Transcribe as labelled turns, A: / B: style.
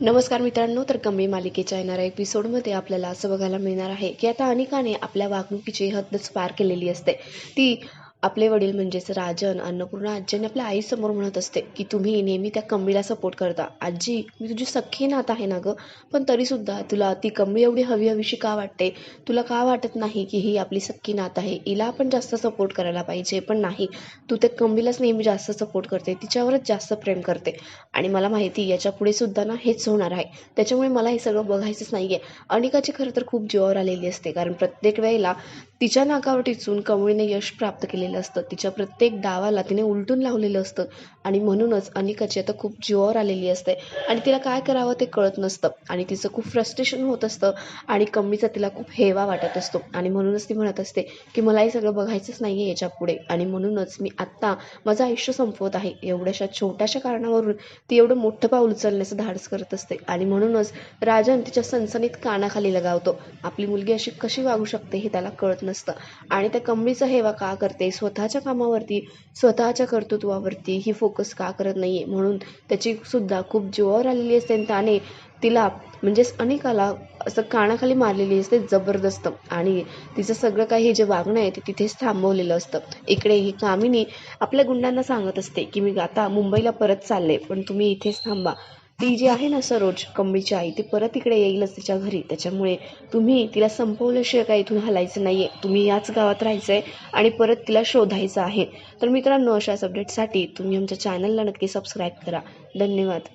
A: नमस्कार मित्रांनो तर कमी मालिकेच्या येणाऱ्या एपिसोडमध्ये आपल्याला असं बघायला मिळणार आहे की आता अनिकाने आपल्या वागणुकीची हद्दच पार केलेली असते. ती आपले वडील म्हणजेच राजन अन्नपूर्णा आजीने आपल्या आईसमोर म्हणत असते की तुम्ही नेहमी त्या कमळीला सपोर्ट करता. आजी मी तुझी सख्खी नात आहे ना गं? पण तरीसुद्धा तुला ती कमळी एवढी हवी हवीशी का वाटते? तुला का वाटत नाही की ही आपली सख्खी नात आहे? हिला आपण जास्त सपोर्ट करायला पाहिजे. पण नाही तू त्या कमळीलाच नेहमी जास्त सपोर्ट करते. तिच्यावरच जास्त प्रेम करते. आणि मला माहिती याच्यापुढे सुद्धा ना हेच होणार आहे. त्याच्यामुळे मला हे सगळं बघायचंच नाही आहे अनिकाची खरं तर खूप जीवावर आलेली असते. कारण प्रत्येक वेळेला तिच्या नाकावर टिचून कमळीने यश प्राप्त केलेलं असतं. तिच्या प्रत्येक डावाला तिने उलटून लावलेलं असतं. आणि म्हणूनच अनिकाची आता खूप जीवावर आलेली असते. आणि तिला काय करावं ते कळत नसतं. आणि तिचं खूप फ्रस्ट्रेशन होत असतं. आणि कमळीचा तिला खूप हेवा वाटत असतो. आणि म्हणूनच ती म्हणत असते की मला हे सगळं बघायचंच नाही आहे याच्यापुढे आणि म्हणूनच मी आत्ता माझं आयुष्य संपवत आहे. एवढ्याशा छोट्याशा कारणावरून ती एवढं मोठं पाऊल उचलण्याचं धाडस करत असते. आणि म्हणूनच राजन तिच्या सनसनीत कानाखाली लगावतो. आपली मुलगी अशी कशी वागू शकते हे त्याला कळत नसतं. आणि त्या कमळीचा हेवा का करते? स्वतःच्या कामावरती स्वतःच्या कर्तृत्वावरती ही फोकस का करत नाही आहे म्हणून त्याची सुद्धा खूप जीवावर आलेली असते आणि त्याने तिला म्हणजेच अनेकाला असं कानाखाली मारलेली असते जबरदस्त. आणि तिचं सगळं काही हे जे वागणं आहे ते तिथेच थांबवलेलं असतं. इकडे ही कामिनी आपल्या गुंडांना सांगत असते की मी आता मुंबईला परत चालले पण तुम्ही इथेच थांबा. ती जी आहे ना सरोज कमळीची आई ती परत इकडे येईलच तिच्या घरी. त्याच्यामुळे तुम्ही तिला संपवल्याशिवाय काय इथून हलायचं नाही आहे तुम्ही याच गावात राहायचं आहे आणि परत तिला शोधायचं आहे. तर मित्रांनो अशाच अपडेटसाठी तुम्ही आमच्या चॅनलला नक्की सबस्क्राईब करा. धन्यवाद.